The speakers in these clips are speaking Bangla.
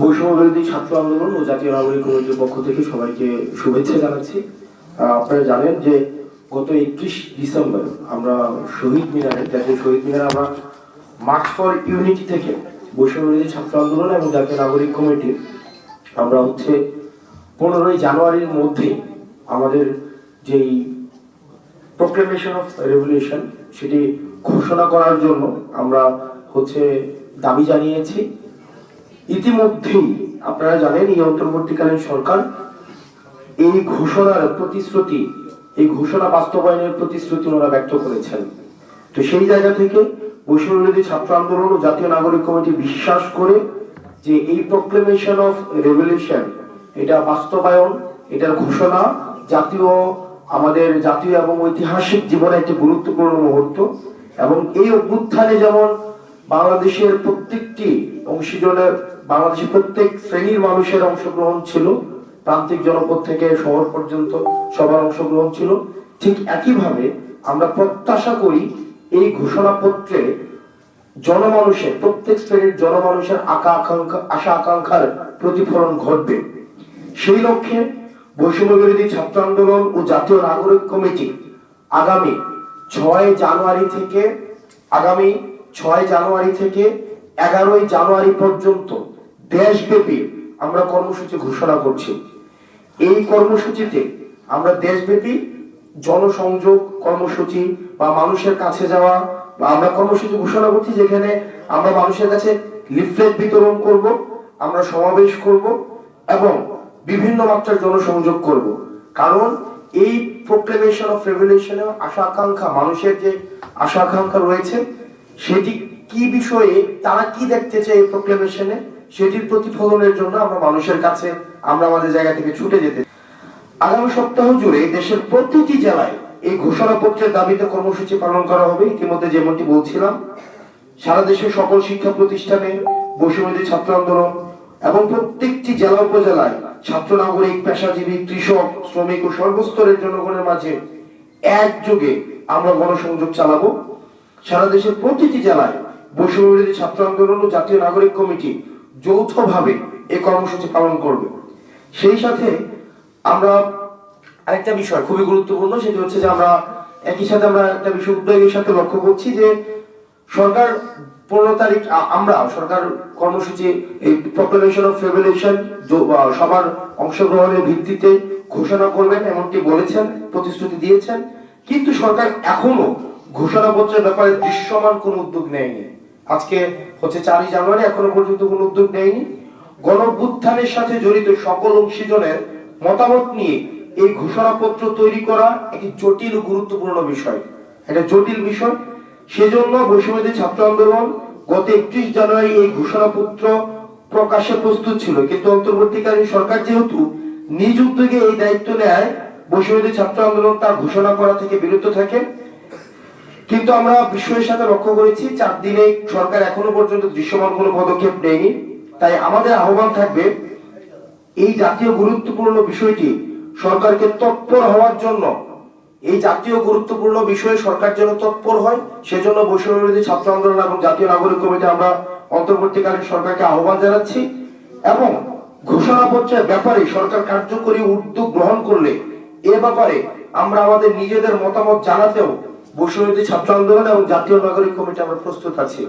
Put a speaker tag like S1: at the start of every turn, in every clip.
S1: বৈষম্য বিরোধী ছাত্র আন্দোলন ও জাতীয় নাগরিক কমিটির পক্ষ থেকে সবাইকে শুভেচ্ছা জানাচ্ছি। আপনারা জানেন যে গত একত্রিশ ডিসেম্বর আমরা শহীদ মিনারে, জাতীয় শহীদ মিনারে আমরা মার্চ ফর ইউনিটি থেকে বৈষম্য বিরোধী ছাত্র আন্দোলন এবং জাতীয় নাগরিক কমিটি আমরা হচ্ছে পনেরোই জানুয়ারির মধ্যে আমাদের যেই প্রোক্লেমেশন অফ রেভলিউশন সেটি ঘোষণা করার জন্য আমরা হচ্ছে দাবি জানিয়েছি। ইতিমধ্যেই আপনারা জানেন, এই অন্তর্বর্তীকালীন সরকার এই ঘোষণার প্রতিশ্রুতি, এই ঘোষণা বাস্তবায়নের প্রতিশ্রুতি ওনারা ব্যক্ত করেছেন। তো সেই জায়গা থেকে বৈষম্য ছাত্র আন্দোলন ও জাতীয় নাগরিক কমিটি বিশ্বাস করে যে এই প্রোক্লেমেশন অফ রেভলিউশন এটা বাস্তবায়ন, এটার ঘোষণা জাতীয়, আমাদের জাতীয় এবং ঐতিহাসিক জীবনে একটি গুরুত্বপূর্ণ মুহূর্ত এবং এই অভ্যুত্থানে যেমন বাংলাদেশের প্রত্যেকটি অংশীজনের বাংলাদেশের প্রত্যেক শ্রেণির মানুষের অংশগ্রহণ ছিল। প্রান্তিক জনপদ থেকে শহর পর্যন্ত সবার অংশগ্রহণ ছিল। ঠিক একইভাবে আমরা প্রত্যাশা করি এই ঘোষণাপত্রে জনমানুষের, প্রত্যেক শ্রেণির জনমানুষের আকা আকাঙ্ক্ষা আশা আকাঙ্ক্ষার প্রতিফলন ঘটবে। সেই লক্ষ্যে বৈষম্য বিরোধী ছাত্র আন্দোলন ও জাতীয় নাগরিক কমিটি আগামী ছয় জানুয়ারি থেকে আগামী ছয় জানুয়ারি থেকে এগারোই জানুয়ারি পর্যন্ত দেশব্যাপী আমরা কর্মসূচি ঘোষণা করছি। এই কর্মসূচিতে আমরা দেশব্যাপী জনসংযোগ কর্মসূচি বা মানুষের কাছে যাওয়া বা আমরা কর্মসূচি ঘোষণা করছি যেখানে আমরা মানুষের কাছে লিফলেট বিতরণ করব, আমরা সমাবেশ করব এবং বিভিন্ন মাত্রার জনসংযোগ করব। কারণ এই প্রোক্লেমেশন অফ রেভলিউশনে আশা আকাঙ্ক্ষা মানুষের যে আশা আকাঙ্ক্ষা রয়েছে সেটি কি বিষয়ে, তারা কি দেখতে চায় প্রোক্লেমেশনে সেটির প্রতিফলনের জন্য আমরা মানুষের কাছে, আমরা আমাদের জায়গা থেকে ছুটে যেতে আগামী সপ্তাহ জুড়ে দেশের প্রতিটি জেলায় এই ঘোষণাপত্রের দাবিতে কর্মসূচি পালন করা হবে। ইতিমধ্যে যেমনটি বলছিলাম, সারা দেশের সকল শিক্ষা প্রতিষ্ঠানে বৈষম্যদী ছাত্র আন্দোলন এবং প্রত্যেকটি জেলা উপজেলায় ছাত্র নাগরিক, পেশাজীবী, কৃষক, শ্রমিক ও সর্বস্তরের জনগণের মাঝে একযোগে আমরা গণসংযোগ চালাবো। সারা দেশের প্রতিটি জেলায় বৈষম্য বিরোধী ছাত্র আন্দোলন ও জাতীয় নাগরিক কমিটি যৌথভাবে এই কর্মসূচি পালন করবে। সেই সাথে আমরা আরেকটা বিষয় খুবই গুরুত্বপূর্ণ, সেটি হচ্ছে যে আমরা একই সাথে আমরা একটা বিষয় উদ্বেগের সাথে লক্ষ্য করছি যে সরকার পনেরো তারিখ আমরা সরকার কর্মসূচি, এই প্রক্লেমেশন অফ রেভলিউশন সবার অংশগ্রহণের ভিত্তিতে ঘোষণা করবেন, এমনটি বলেছেন, প্রতিশ্রুতি দিয়েছেন। কিন্তু সরকার এখনও ঘোষণাপত্রের ব্যাপারে দৃশ্যমান কোন উদ্যোগ নেয়নি। আজকে হচ্ছে চারই জানুয়ারি, এখনও পর্যন্ত কোনো উদ্যোগ নেয়নি। গণভ্যুত্থানের সাথে জড়িত সকল অংশীজনের মতামত নিয়ে এই ঘোষণাপত্র তৈরি করা একটি জটিল গুরুত্বপূর্ণ বিষয়। একটা জটিল বিষয়। সেজন্য বৈষম্যদী ছাত্র আন্দোলন গত একত্রিশ জানুয়ারি এই ঘোষণাপত্র প্রকাশে প্রস্তুত ছিল। কিন্তু অন্তর্বর্তীকালীন সরকার যেহেতু নিজ উদ্যোগে এই দায়িত্ব নেয় বৈষম্যদী ছাত্র আন্দোলন তার ঘোষণা করা থেকে বিরত থাকে কিন্তু আমরা বিষয়ের সাথে লক্ষ্য করেছি, চার দিনে সরকার এখনও পর্যন্ত দৃশ্যমান কোনো পদক্ষেপ নেয়নি। তাই আমাদের আহ্বান থাকবে, এই জাতীয় গুরুত্বপূর্ণ বিষয়টি সরকারকে তৎপর হওয়ার জন্য, এই জাতীয় গুরুত্বপূর্ণ বিষয়ে সরকার যেন তৎপর হয়, সেজন্য বৈষম্য বিরোধী ছাত্র আন্দোলন এবং জাতীয় নাগরিক কমিটি আমরা অন্তর্বর্তীকালীন সরকারকে আহ্বান জানাচ্ছি এবং ঘোষণাপত্রের ব্যাপারে সরকার কার্যকরী উদ্যোগ গ্রহণ করলে এ ব্যাপারে আমরা আমাদের নিজেদের মতামত জানাতেও বৈষম্যবিরোধী ছাত্র আন্দোলন এবং জাতীয় নাগরিক কমিটি আমরা প্রস্তুত আছি।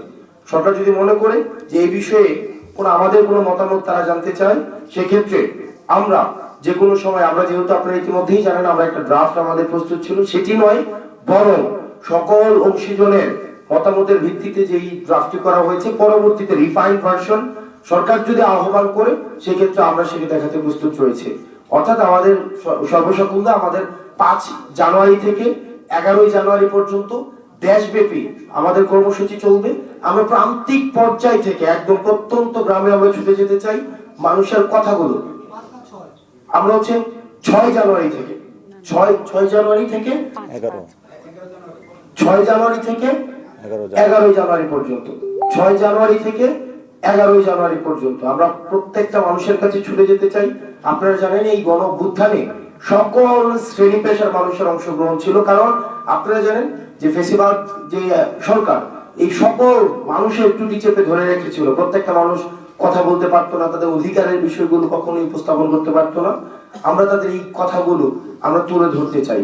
S1: সরকার যদি মনে করে যে এই বিষয়ে কোন আমাদের কোনো মতামত তারা জানতে চায়, সেক্ষেত্রে আমরা যে কোনো সময়, আমরা যেহেতু আপনারা ইতিমধ্যেই জানেন, আমরা একটা ড্রাফট আমাদের প্রস্তুত ছিল, সেটি নয়, বরং সকল অংশীজনের মতামতের ভিত্তিতে যেই ড্রাফটটি করা হয়েছে, পরবর্তীতে রিফাইন ভার্সন সরকার যদি আহ্বান করে, সেক্ষেত্রে আমরা সেটি দেখাতে প্রস্তুত রয়েছে। অর্থাৎ আমাদের স- সর্বসাকুল্যে আমাদের পাঁচ জানুয়ারি থেকে এগারোই জানুয়ারি পর্যন্ত দেশব্যাপী আমাদের কর্মসূচি চলবে। আমরা প্রান্তিক পর্যায় থেকে একদম প্রত্যন্ত গ্রামে আমরা ছুটে যেতে চাই। মানুষের কথাগুলো। আমরা হচ্ছে ছয় জানুয়ারি থেকে। ছয় ছয় জানুয়ারি থেকে
S2: এগারো।
S1: ছয় জানুয়ারি থেকে এগারোই জানুয়ারি পর্যন্ত। ছয় জানুয়ারি থেকে এগারোই জানুয়ারি পর্যন্ত আমরা প্রত্যেকটা মানুষের কাছে ছুটে যেতে চাই। আপনারা জানেন এই গণ সকল শ্রেণি পেশার মানুষের অংশগ্রহণ ছিল। কারণ আপনারা জানেন যে ফেসিবাদ, যে সরকার, এই সকল মানুষের টুটি চেপে ধরে রেখেছিল। প্রত্যেকটা মানুষ কথা বলতে পারতো না, তাদের অধিকারের বিষয়গুলো কখনোই উপস্থাপন করতে পারতো না। আমরা তাদের এই কথাগুলো আমরা তুলে ধরতে চাই।